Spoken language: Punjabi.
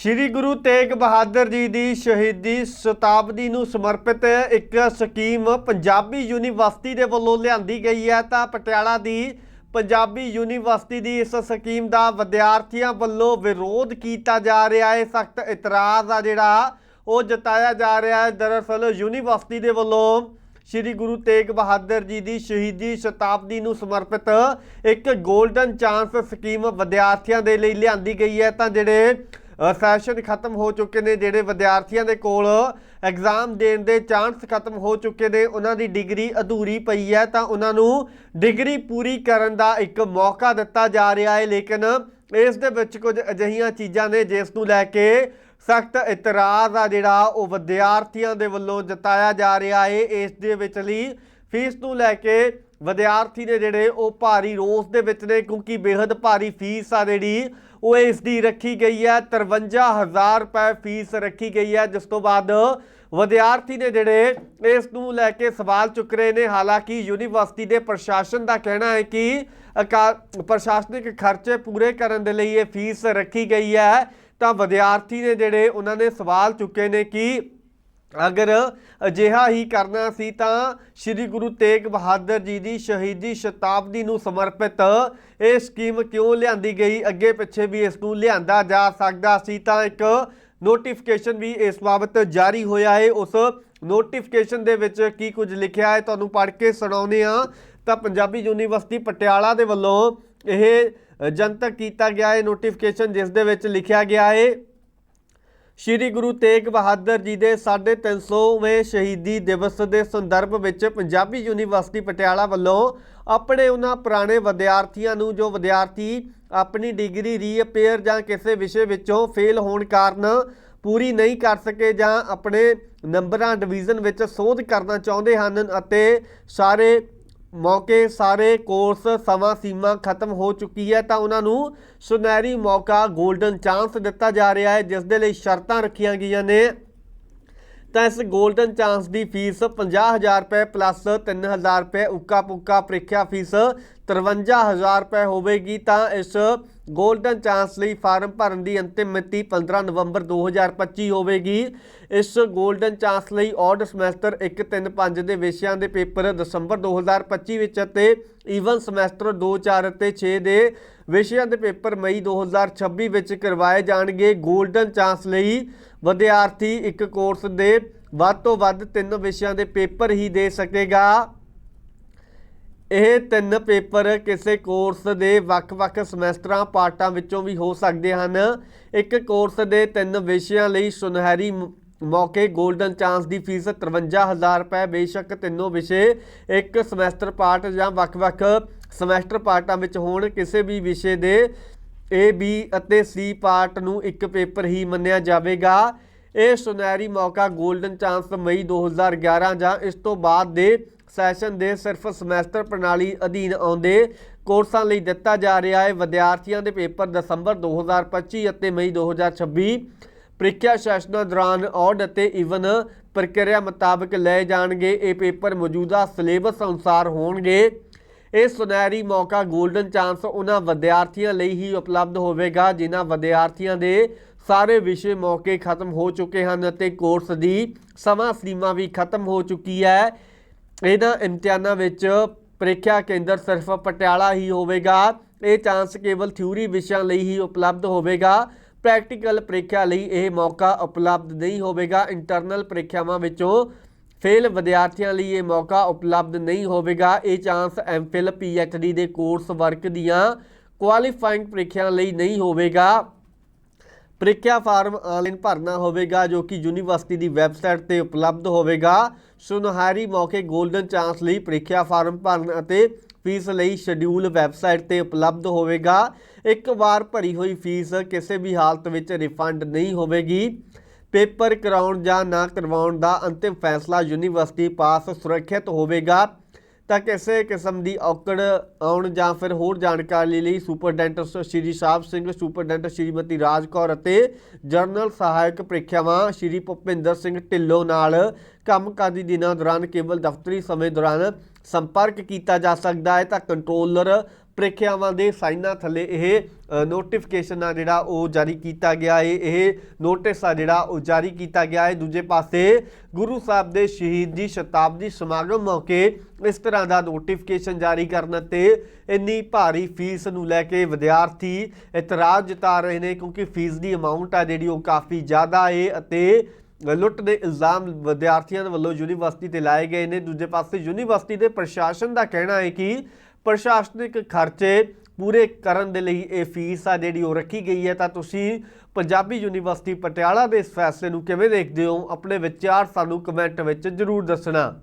ਸ਼੍ਰੀ ਗੁਰੂ ਤੇਗ ਬਹਾਦਰ ਜੀ ਦੀ ਸ਼ਹੀਦੀ ਸ਼ਤਾਬਦੀ ਨੂੰ ਸਮਰਪਿਤ ਇੱਕ ਸਕੀਮ ਪੰਜਾਬੀ ਯੂਨੀਵਰਸਿਟੀ ਦੇ ਵੱਲੋਂ ਲਿਆਂਦੀ ਗਈ ਹੈ। ਤਾਂ ਪਟਿਆਲਾ ਦੀ ਪੰਜਾਬੀ ਯੂਨੀਵਰਸਿਟੀ ਦੀ ਇਸ ਸਕੀਮ ਦਾ ਵਿਦਿਆਰਥੀਆਂ ਵੱਲੋਂ ਵਿਰੋਧ ਕੀਤਾ ਜਾ ਰਿਹਾ ਹੈ। ਸਖਤ ਇਤਰਾਜ਼ ਆ ਜਿਹੜਾ ਉਹ ਜਤਾਇਆ ਜਾ ਰਿਹਾ ਹੈ। ਦਰਅਸਲ ਯੂਨੀਵਰਸਿਟੀ ਦੇ ਵੱਲੋਂ ਸ਼੍ਰੀ ਗੁਰੂ ਤੇਗ ਬਹਾਦਰ ਜੀ ਦੀ ਸ਼ਹੀਦੀ ਸ਼ਤਾਬਦੀ ਨੂੰ ਸਮਰਪਿਤ ਇੱਕ 골ਡਨ ਚਾਂਸ ਸਕੀਮ ਵਿਦਿਆਰਥੀਆਂ ਦੇ ਲਈ ਲਿਆਂਦੀ ਗਈ ਹੈ। ਤਾਂ ਜਿਹੜੇ ਸੈਸ਼ਨ ਖਤਮ ਹੋ ਚੁੱਕੇ ਨੇ ਜਿਹੜੇ ਵਿਦਿਆਰਥੀਆਂ ਦੇ ਕੋਲ ਐਗਜ਼ਾਮ ਦੇਣ ਦੇ ਚਾਂਸ ਖਤਮ ਹੋ ਚੁੱਕੇ ਨੇ, ਉਹਨਾਂ ਦੀ ਡਿਗਰੀ ਅਧੂਰੀ ਪਈ ਹੈ, ਤਾਂ ਉਹਨਾਂ ਨੂੰ ਡਿਗਰੀ ਪੂਰੀ ਕਰਨ ਦਾ ਇੱਕ ਮੌਕਾ ਦਿੱਤਾ ਜਾ ਰਿਹਾ ਹੈ, ਲੇਕਿਨ ਇਸ ਦੇ ਵਿੱਚ ਕੁਝ ਅਜਿਹੀਆਂ ਚੀਜ਼ਾਂ ਨੇ ਜਿਸ ਨੂੰ ਲੈ ਕੇ ਸਖਤ ਇਤਰਾਜ਼ ਆ ਜਿਹੜਾ ਉਹ ਵਿਦਿਆਰਥੀਆਂ ਦੇ ਵੱਲੋਂ ਜਤਾਇਆ ਜਾ ਰਿਹਾ ਹੈ, ਇਸ ਦੇ ਵਿਚਲੀ ਫੀਸ ਨੂੰ ਲੈ ਕੇ ਵਿਦਿਆਰਥੀ ਨੇ ਜਿਹੜੇ ਉਹ ਭਾਰੀ ਰੋਸ ਦੇ ਵਿੱਚ ਨੇ, ਕਿਉਂਕਿ ਬੇहद ਭਾਰੀ ਫੀਸ ਆ ਜਿਹੜੀ ਉਹ ਇਸ ਦੀ ਰੱਖੀ ਗਈ ਹੈ 53000 ਰੁਪਏ ਫੀਸ ਰੱਖੀ ਗਈ ਹੈ, ਜਿਸ ਤੋਂ ਬਾਅਦ ਵਿਦਿਆਰਥੀ ਨੇ ਜਿਹੜੇ ਇਸ ਨੂੰ ਲੈ ਕੇ ਸਵਾਲ ਚੁੱਕ ਰਹੇ ਨੇ, ਹਾਲਾਂਕਿ ਯੂਨੀਵਰਸਿਟੀ ਦੇ ਪ੍ਰਸ਼ਾਸਨ ਦਾ ਕਹਿਣਾ ਹੈ ਕਿ ਅਕਾ- ਪ੍ਰਸ਼ਾਸਨਿਕ ਖਰਚੇ ਪੂਰੇ ਕਰਨ ਦੇ ਲਈ ਇਹ ਫੀਸ ਰੱਖੀ ਗਈ ਹੈ। ਤਾਂ ਵਿਦਿਆਰਥੀ ਨੇ ਜਿਹੜੇ, ਉਹਨਾਂ ਨੇ ਸਵਾਲ ਚੁੱਕੇ ਨੇ ਕਿ ਅਗਰ ਅਜਿਹਾ ਹੀ ਕਰਨਾ ਸੀ ਤਾਂ ਸ੍ਰੀ ਗੁਰੂ ਤੇਗ ਬਹਾਦਰ ਜੀ ਦੀ ਸ਼ਹੀਦੀ ਸ਼ਤਾਬਦੀ ਨੂੰ ਸਮਰਪਿਤ ਇਹ ਸਕੀਮ ਕਿਉਂ ਲਿਆਂਦੀ ਗਈ? ਅੱਗੇ ਪਿੱਛੇ ਵੀ ਇਸ ਨੂੰ ਲਿਆਂਦਾ ਜਾ ਸਕਦਾ ਸੀ ਤਾਂ ਇੱਕ ਨੋਟੀਫਿਕੇਸ਼ਨ ਵੀ ਇਸ ਬਾਬਤ ਜਾਰੀ ਹੋਇਆ ਹੈ। ਉਸ ਨੋਟੀਫਿਕੇਸ਼ਨ ਦੇ ਵਿੱਚ ਕੀ ਕੁਝ ਲਿਖਿਆ ਹੈ ਤੁਹਾਨੂੰ ਪੜ੍ਹ ਕੇ ਸੁਣਾਉਂਦੇ ਹਾਂ। ਤਾਂ ਪੰਜਾਬੀ ਯੂਨੀਵਰਸਿਟੀ ਪਟਿਆਲਾ ਦੇ ਵੱਲੋਂ ਇਹ ਜਨਤਕ ਕੀਤਾ ਗਿਆ ਹੈ। ਨੋਟੀਫਿਕੇਸ਼ਨ ਜਿਸ ਦੇ ਵਿੱਚ ਲਿਖਿਆ ਗਿਆ ਹੈ ਸ਼੍ਰੀ ਗੁਰੂ ਤੇਗ ਬਹਾਦਰ ਜੀ ਦੇ 350ਵੇਂ ਸ਼ਹੀਦੀ ਦਿਵਸ ਦੇ ਸੰਦਰਭ ਵਿੱਚ ਪੰਜਾਬੀ ਯੂਨੀਵਰਸਿਟੀ ਪਟਿਆਲਾ ਵੱਲੋਂ ਆਪਣੇ ਉਹਨਾਂ ਪੁਰਾਣੇ ਵਿਦਿਆਰਥੀਆਂ ਨੂੰ ਜੋ ਵਿਦਿਆਰਥੀ ਆਪਣੀ ਡਿਗਰੀ ਰੀਅਪੇਅਰ ਜਾਂ ਕਿਸੇ ਵਿਸ਼ੇ ਵਿੱਚੋਂ ਫੇਲ ਹੋਣ ਕਾਰਨ ਪੂਰੀ ਨਹੀਂ ਕਰ ਸਕੇ ਜਾਂ ਆਪਣੇ ਨੰਬਰਾਂ ਡਿਵੀਜ਼ਨ ਵਿੱਚ ਸੋਧ ਕਰਨਾ ਚਾਹੁੰਦੇ ਹਨ ਅਤੇ ਸਾਰੇ ਮੌਕੇ ਸਾਰੇ ਕੋਰਸ ਸਮਾਂ ਸੀਮਾ ਖਤਮ ਹੋ ਚੁੱਕੀ ਹੈ ਤਾਂ ਉਹਨਾਂ ਨੂੰ ਸੁਨਹਿਰੀ ਮੌਕਾ 골ਡਨ ਚਾਂਸ ਦਿੱਤਾ ਜਾ ਰਿਹਾ ਹੈ, ਜਿਸ ਦੇ ਲਈ ਸ਼ਰਤਾਂ ਰੱਖੀਆਂ ਗਈਆਂ ਨੇ। ਤਾਂ ਇਸ 골ਡਨ ਚਾਂਸ ਦੀ ਫੀਸ 50000 ਰੁਪਏ ਪਲੱਸ 3000 ਰੁਪਏ ਉੱਕਾ ਪੁੱਕਾ ਪ੍ਰੀਖਿਆ ਫੀਸ 53000 ਰੁਪਏ ਹੋਵੇਗੀ ਤਾਂ ਇਸ ਗੋਲਡਨ ਚਾਂਸ ਲਈ ਫਾਰਮ ਭਰਨ ਦੀ ਅੰਤਿਮ ਮਿਤੀ 15 ਨਵੰਬਰ 2025 ਹੋਵੇਗੀ। ਇਸ ਗੋਲਡਨ ਚਾਂਸ ਲਈ ਆਡ ਸਮੈਸਟਰ 1 3 5 ਦੇ ਵਿਸ਼ਿਆਂ ਦੇ ਪੇਪਰ ਦਸੰਬਰ 2025 ਵਿੱਚ ਅਤੇ ਈਵਨ ਸਮੈਸਟਰ 2 4 ਅਤੇ 6 ਦੇ ਵਿਸ਼ਿਆਂ ਦੇ ਪੇਪਰ ਮਈ 2026 ਵਿੱਚ ਕਰਵਾਏ ਜਾਣਗੇ। ਗੋਲਡਨ ਚਾਂਸ ਲਈ ਵਿਦਿਆਰਥੀ ਇੱਕ ਕੋਰਸ ਦੇ ਵੱਧ ਤੋਂ ਵੱਧ ਤਿੰਨ ਵਿਸ਼ਿਆਂ ਦੇ ਪੇਪਰ ਹੀ ਦੇ ਸਕੇਗਾ। ਇਹ ਤਿੰਨ ਪੇਪਰ ਕਿਸੇ ਕੋਰਸ ਦੇ ਵੱਖ-ਵੱਖ ਸਮੈਸਟਰਾਂ, ਪਾਰਟਾਂ ਵਿੱਚੋਂ ਵੀ ਹੋ ਸਕਦੇ ਹਨ। ਇੱਕ ਕੋਰਸ ਦੇ ਤਿੰਨ ਵਿਸ਼ਿਆਂ ਲਈ ਸੁਨਹਿਰੀ ਮੌਕੇ 골ਡਨ ਚਾਂਸ ਦੀ ਫੀਸ 53000 ਰੁਪਏ, ਬੇਸ਼ੱਕ ਤਿੰਨੋਂ ਵਿਸ਼ੇ ਇੱਕ ਸਮੈਸਟਰ ਪਾਰਟ ਜਾਂ ਵੱਖ-ਵੱਖ ਸਮੈਸਟਰ ਪਾਰਟਾਂ ਵਿੱਚ ਹੋਣ। ਕਿਸੇ ਵੀ ਵਿਸ਼ੇ ਦੇ ਏ ਬੀ ਅਤੇ ਸੀ ਪਾਰਟ ਨੂੰ ਇੱਕ ਪੇਪਰ ਹੀ ਮੰਨਿਆ ਜਾਵੇਗਾ। ਇਹ ਸੁਨਹਿਰੀ ਮੌਕਾ 골ਡਨ ਚਾਂਸ ਮਈ 2011 ਜਾਂ ਇਸ ਤੋਂ ਬਾਅਦ ਦੇ ਸੈਸ਼ਨ ਦੇ ਸਿਰਫ ਸਮੈਸਟਰ ਪ੍ਰਣਾਲੀ ਅਧੀਨ ਆਉਂਦੇ ਕੋਰਸਾਂ ਲਈ ਦਿੱਤਾ ਜਾ ਰਿਹਾ ਹੈ। ਵਿਦਿਆਰਥੀਆਂ ਦੇ ਪੇਪਰ ਦਸੰਬਰ 2025 ਅਤੇ ਮਈ 2026 ਪ੍ਰੀਖਿਆ ਸੈਸ਼ਨਾਂ ਦੌਰਾਨ ਔਡ ਅਤੇ ਇਵਨ ਪ੍ਰਕਿਰਿਆ ਮੁਤਾਬਕ ਲਏ ਜਾਣਗੇ। ਇਹ ਪੇਪਰ ਮੌਜੂਦਾ ਸਿਲੇਬਸ ਅਨੁਸਾਰ ਹੋਣਗੇ। ਇਹ ਸੁਨਹਿਰੀ ਮੌਕਾ 골ਡਨ ਚਾਂਸ ਉਹਨਾਂ ਵਿਦਿਆਰਥੀਆਂ ਲਈ ਹੀ ਉਪਲਬਧ ਹੋਵੇਗਾ, ਜਿਨ੍ਹਾਂ ਵਿਦਿਆਰਥੀਆਂ ਦੇ ਸਾਰੇ ਵਿਸ਼ੇ ਮੌਕੇ ਖਤਮ ਹੋ ਚੁੱਕੇ ਹਨ ਅਤੇ ਕੋਰਸ ਦੀ ਸਮਾਂ ਸੀਮਾ ਵੀ ਖਤਮ ਹੋ ਚੁੱਕੀ ਹੈ। ਇਹਨਾਂ ਇਮਤਿਹਾਨਾਂ ਵਿੱਚ ਪ੍ਰੀਖਿਆ ਕੇਂਦਰ ਸਿਰਫ ਪਟਿਆਲਾ ਹੀ ਹੋਵੇਗਾ। ਇਹ ਚਾਂਸ ਕੇਵਲ ਥਿਊਰੀ ਵਿਸ਼ਿਆਂ ਲਈ ਹੀ ਉਪਲਬਧ ਹੋਵੇਗਾ। ਪ੍ਰੈਕਟੀਕਲ ਪ੍ਰੀਖਿਆ ਲਈ ਇਹ ਮੌਕਾ ਉਪਲਬਧ ਨਹੀਂ ਹੋਵੇਗਾ। ਇੰਟਰਨਲ ਪ੍ਰੀਖਿਆਵਾਂ ਵਿੱਚੋਂ ਫੇਲ ਵਿਦਿਆਰਥੀਆਂ ਲਈ ਇਹ ਮੌਕਾ ਉਪਲਬਧ ਨਹੀਂ ਹੋਵੇਗਾ। ਇਹ ਚਾਂਸ ਐਮਫਿਲ ਪੀਐਚਡੀ ਦੇ ਕੋਰਸ ਵਰਕ ਦੀਆਂ ਕੁਆਲੀਫਾਈਂਗ ਪ੍ਰੀਖਿਆ ਲਈ ਨਹੀਂ ਹੋਵੇਗਾ। ਪ੍ਰੀਖਿਆ ਫਾਰਮ ਆਨਲਾਈਨ ਭਰਨਾ ਹੋਵੇਗਾ ਜੋ ਕਿ ਯੂਨੀਵਰਸਿਟੀ ਦੀ ਵੈਬਸਾਈਟ ਤੇ ਉਪਲਬਧ ਹੋਵੇਗਾ। ਸੁਨਹਿਰੀ ਮੌਕੇ 골ਡਨ ਚਾਂਸ ਲਈ ਪ੍ਰੀਖਿਆ ਫਾਰਮ ਭਰਨ ਅਤੇ ਫੀਸ ਲਈ ਸ਼ਡਿਊਲ ਵੈਬਸਾਈਟ ਤੇ ਉਪਲਬਧ ਹੋਵੇਗਾ। ਇੱਕ ਵਾਰ ਭਰੀ ਹੋਈ ਫੀਸ ਕਿਸੇ ਵੀ ਹਾਲਤ ਵਿੱਚ ਰਿਫੰਡ ਨਹੀਂ ਹੋਵੇਗੀ। ਪੇਪਰ ਕਰਾਉਣ ਜਾਂ ਨਾ ਕਰਵਾਉਣ ਦਾ ਅੰਤਿਮ ਫੈਸਲਾ ਯੂਨੀਵਰਸਿਟੀ ਪਾਸ ਸੁਰੱਖਿਅਤ ਹੋਵੇਗਾ। ਤਾਂ ਕਿਸੇ ਕਿਸਮ ਦੀ ਔਕੜ ਆਉਣ ਜਾਂ ਫਿਰ ਹੋਰ ਜਾਣਕਾਰੀ ਲਈ ਸੁਪਰਡੈਂਟ ਸ਼੍ਰੀ ਸਾਹਿਬ ਸਿੰਘ ਸੁਪਰਡੈਂਟ ਸ਼੍ਰੀਮਤੀ ਰਾਜ ਕੌਰ ਅਤੇ ਜਨਰਲ ਸਹਾਇਕ ਪ੍ਰੀਖਿਆਵਾਂ ਸ਼੍ਰੀ ਭੁਪਿੰਦਰ ਸਿੰਘ ਢਿੱਲੋਂ ਨਾਲ ਕੰਮਕਾਜੀ ਦਿਨਾਂ ਦੌਰਾਨ ਕੇਵਲ ਦਫ਼ਤਰੀ ਸਮੇਂ ਦੌਰਾਨ ਸੰਪਰਕ ਕੀਤਾ ਜਾ ਸਕਦਾ ਹੈ, ਤਾਂ ਕੰਟਰੋਲਰ ਪ੍ਰੀਖਿਆਵਾਂ ਦੇ ਸਾਈਨਾਂ ਥੱਲੇ ਇਹ ਨੋਟੀਫਿਕੇਸ਼ਨ ਆ ਜਿਹੜਾ ਉਹ ਜਾਰੀ ਕੀਤਾ ਗਿਆ ਹੈ। ਇਹ ਨੋਟਿਸ ਆ ਜਿਹੜਾ ਉਹ ਜਾਰੀ ਕੀਤਾ ਗਿਆ ਹੈ। ਦੂਜੇ ਪਾਸੇ ਗੁਰੂ ਸਾਹਿਬ ਦੇ ਸ਼ਹੀਦੀ ਸ਼ਤਾਬਦੀ ਸਮਾਗਮ ਮੌਕੇ ਇਸ ਤਰ੍ਹਾਂ ਦਾ ਨੋਟੀਫਿਕੇਸ਼ਨ ਜਾਰੀ ਕਰਨ ਤੇ ਇੰਨੀ ਭਾਰੀ ਫੀਸ ਨੂੰ ਲੈ ਕੇ ਵਿਦਿਆਰਥੀ ਇਤਰਾਜ਼ ਜਤਾ ਰਹੇ ਨੇ, ਕਿਉਂਕਿ ਫੀਸ ਦੀ ਅਮਾਉਂਟ ਆ ਜਿਹੜੀ ਉਹ ਕਾਫੀ ਜ਼ਿਆਦਾ ਹੈ ਅਤੇ ਲੁੱਟ ਦੇ ਇਲਜ਼ਾਮ ਵਿਦਿਆਰਥੀਆਂ ਦੇ ਵੱਲੋਂ ਯੂਨੀਵਰਸਿਟੀ ਤੇ ਲਾਏ ਗਏ ਨੇ। ਦੂਜੇ ਪਾਸੇ ਯੂਨੀਵਰਸਿਟੀ ਦੇ ਪ੍ਰਸ਼ਾਸਨ ਦਾ ਕਹਿਣਾ ਹੈ ਕਿ ਪ੍ਰਸ਼ਾਸਨਿਕ ਖਰਚੇ ਪੂਰੇ ਕਰਨ ਦੇ ਲਈ ਇਹ ਫੀਸ ਆ ਜਿਹੜੀ ਉਹ ਰੱਖੀ ਗਈ ਹੈ। ਤਾਂ ਤੁਸੀਂ ਪੰਜਾਬੀ ਯੂਨੀਵਰਸਿਟੀ ਪਟਿਆਲਾ ਦੇ ਇਸ ਫੈਸਲੇ ਨੂੰ ਕਿਵੇਂ ਦੇਖਦੇ ਹੋ? ਆਪਣੇ ਵਿਚਾਰ ਸਾਨੂੰ ਕਮੈਂਟ ਵਿੱਚ ਜ਼ਰੂਰ ਦੱਸਣਾ।